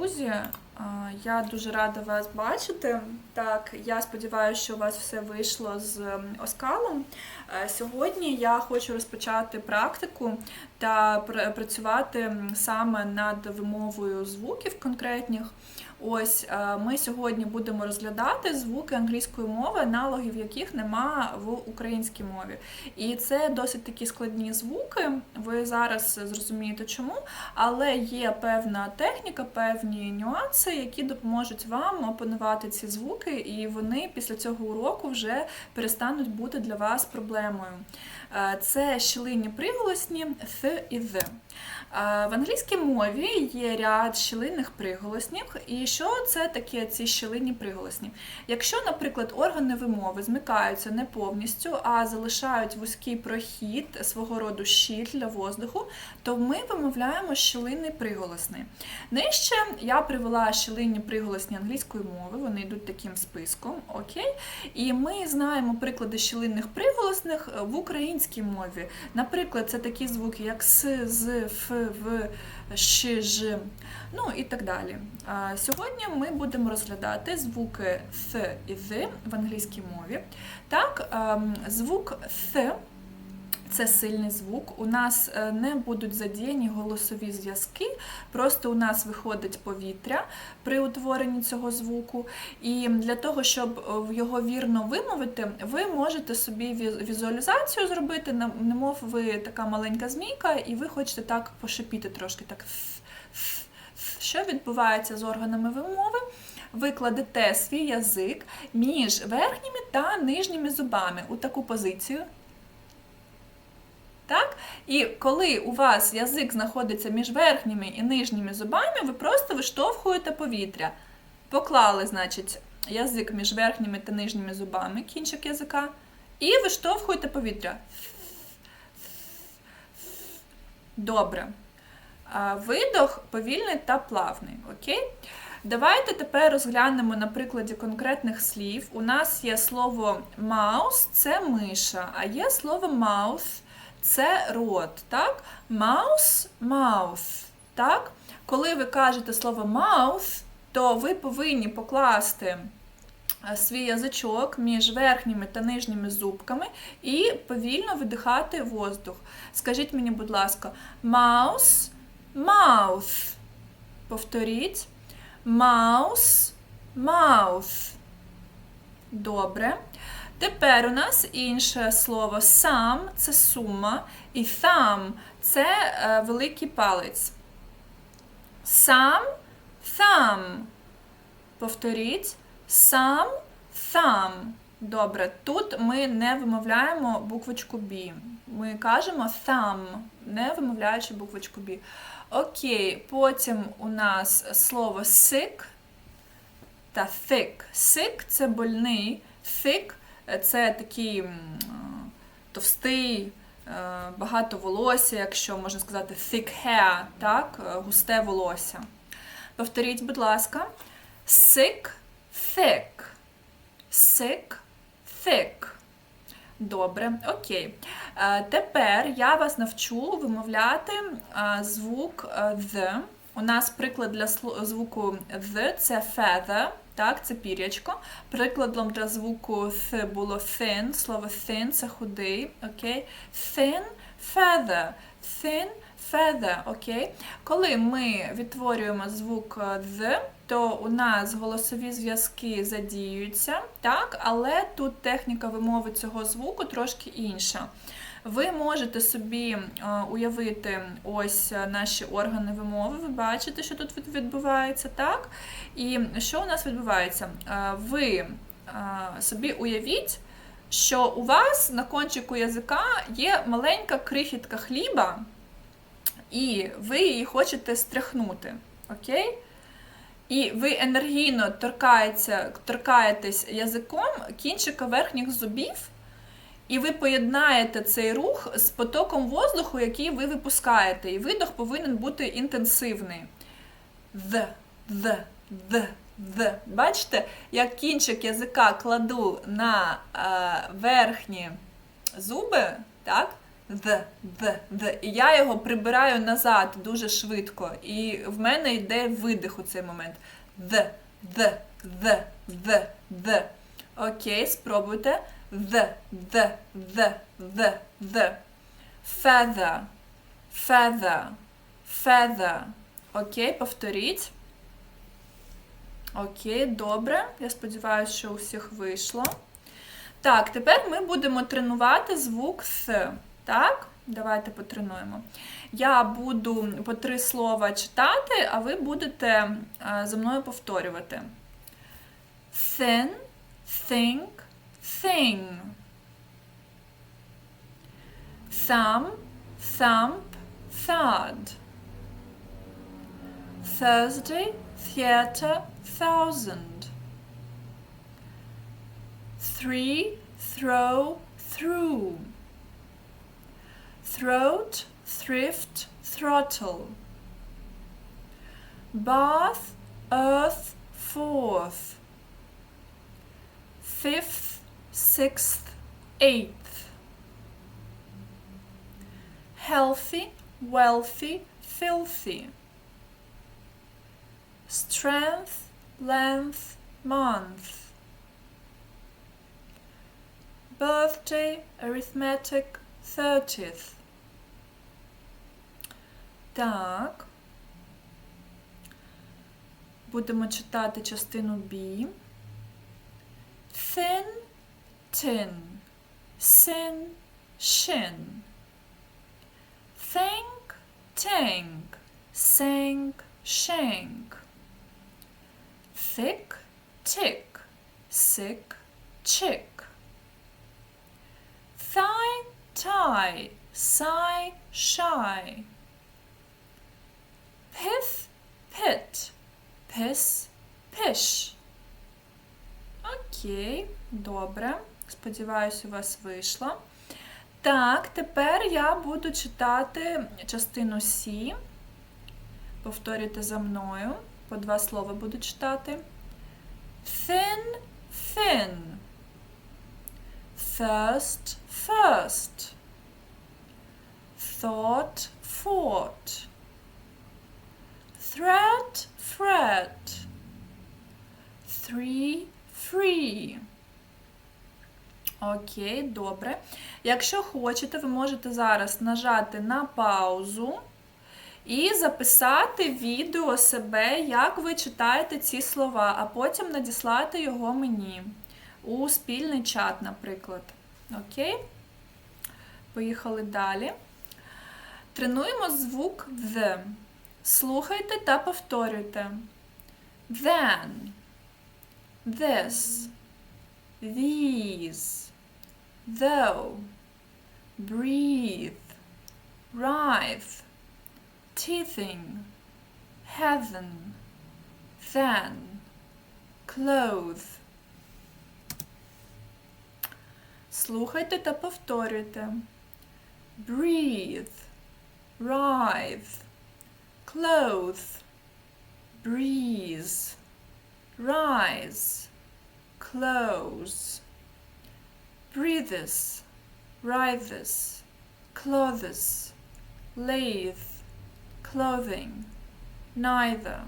друзі! Я дуже рада вас бачити. Так, я сподіваюся, що у вас все вийшло з оскалом. Е, Сьогодні я хочу розпочати практику та працювати саме над вимовою звуків конкретних. Ось е, ми сьогодні будемо розглядати звуки англійської мови, аналогів яких нема в українській мові. І це досить такі складні звуки. Ви зараз зрозумієте чому, але є певна техніка, певні нюанси, які допоможуть вам опанувати ці звуки, і вони після цього уроку вже перестануть бути для вас проблемою. Е, Це щілинні приголосні th і the. Е, В англійській мові є ряд щілинних приголоснів. І що це таке ці щілинні приголосні? Якщо, наприклад, органи вимови змикаються не повністю, а залишають вузький прохід свого роду щіль для воздуху, то ми вимовляємо щілинний приголосний. Нижче я привела щілинні приголосні англійської мови, вони йдуть таким списком, окей? І ми знаємо приклади щілинних приголосних в українській мові. Наприклад, це такі звуки, як с, з, ф, в, ШЖ, ну і так далі. Сьогодні ми будемо розглядати звуки С і З в англійській мові. Так, ем, звук th це сильний звук. У нас е, не будуть задіяні голосові зв'язки, просто у нас виходить повітря при утворенні цього звуку. І для того, щоб е, його вірно вимовити, ви можете собі візуалізацію зробити, немов ви така маленька змійка, і ви хочете так пошипіти трошки. так. Що відбувається з органами вимови? Ви кладете свій язик між верхніми та нижніми зубами у таку позицію. Так? І коли у вас язик знаходиться між верхніми і нижніми зубами, ви просто виштовхуєте повітря. Поклали, значить, язик між верхніми та нижніми зубами, кінчик язика, і виштовхуєте повітря. Добре. Видох повільний та плавний. Окей? Давайте тепер розглянемо на прикладі конкретних слів. У нас є слово mouse – це миша, а є слово mouth – це рот. Так? Mouth. Так? Коли ви кажете слово mouth, то ви повинні покласти е, свій язичок між верхніми та нижніми зубками і повільно видихати воздух. Скажіть мені, будь ласка, mouth. Повторіть. Mouth. Добре. Тепер у нас інше слово сам це сума, і thumb це е, великий палець. Сам, thumb. Повторіть. Сам, thumb. Добре, тут ми не вимовляємо буквочку B. Ми кажемо thumb, не вимовляючи буквочку B. Окей, потім у нас слово sick та thick. Sick – це больний, thick – це такий товстий, е, багато волосся, якщо можна сказати thick hair, так, е, густе волосся. Повторіть, будь ласка. Sick, thick. Sick, thick. Добре, окей. Е, Тепер я вас навчу вимовляти звук the. У нас приклад для звуку the це feather, так, це пірячко. Прикладом для звуку th було thin, слово thin це худий, окей. Thin feather, thin feather, окей. Коли ми відтворюємо звук the, то у нас голосові зв'язки задіюються, так, але тут техніка вимови цього звуку трошки інша. Ви можете собі е, уявити ось е, наші органи вимови. Ви бачите, що тут відбувається, так? І що у нас відбувається? Е, Ви собі уявіть, що у вас на кончику язика є маленька крихітка хліба, і ви її хочете стряхнути. Окей? І ви енергійно торкаєтесь язиком кінчика верхніх зубів, і ви поєднаєте цей рух з потоком воздуху, який ви випускаєте. І видох повинен бути інтенсивний. The, the, the, the. Бачите, як кінчик язика кладу на е, верхні зуби, так? The, the, the. І я його прибираю назад дуже швидко. І в мене йде видих у цей момент. The, the, the, the, the. Окей, спробуйте. The, the, the, the, the. Feather, feather, feather. Окей, повторіть. Окей, добре. Я сподіваюся, що у всіх вийшло. Так, тепер ми будемо тренувати звук С. Так, давайте потренуємо. Я буду по три слова читати, а ви будете за мною повторювати. Thin, think, thing. Thumb, thump, thud. Thursday, theatre, thousand. Three, throw, through. Throat, thrift, throttle. Bath, earth, fourth. Fifth, sixth, eighth. Healthy, wealthy, filthy. Strength, length, month. Birthday, arithmetic, thirtieth. Так. Будемо читати частину B. Thin, tin, sin, shin. Think, tank, sank, shank. Thick, tick, sick, chick. Thigh, tie, sigh, shy. Pith, pit, piss, pish. Окей, добре. Сподіваюсь, у вас вийшло. Так, тепер я буду читати частину С. Повторюйте за мною. По два слова буду читати. Thin, thin. First, first. Thought, fought. Thread, thread. Three, free. Окей, добре. Якщо хочете, ви можете зараз нажати на паузу і записати відео себе, як ви читаєте ці слова, а потім надіслати його мені у спільний чат, наприклад. Окей? Поїхали далі. Тренуємо звук the. Слухайте та повторюйте. Then, this, these, though, breathe, writhe, teething, heaven, then, clothe. Слухайте та повторюйте. Breathe, writhe, clothe, breeze, rise, close, breathes, writhes, clothes, lathe, clothing, neither.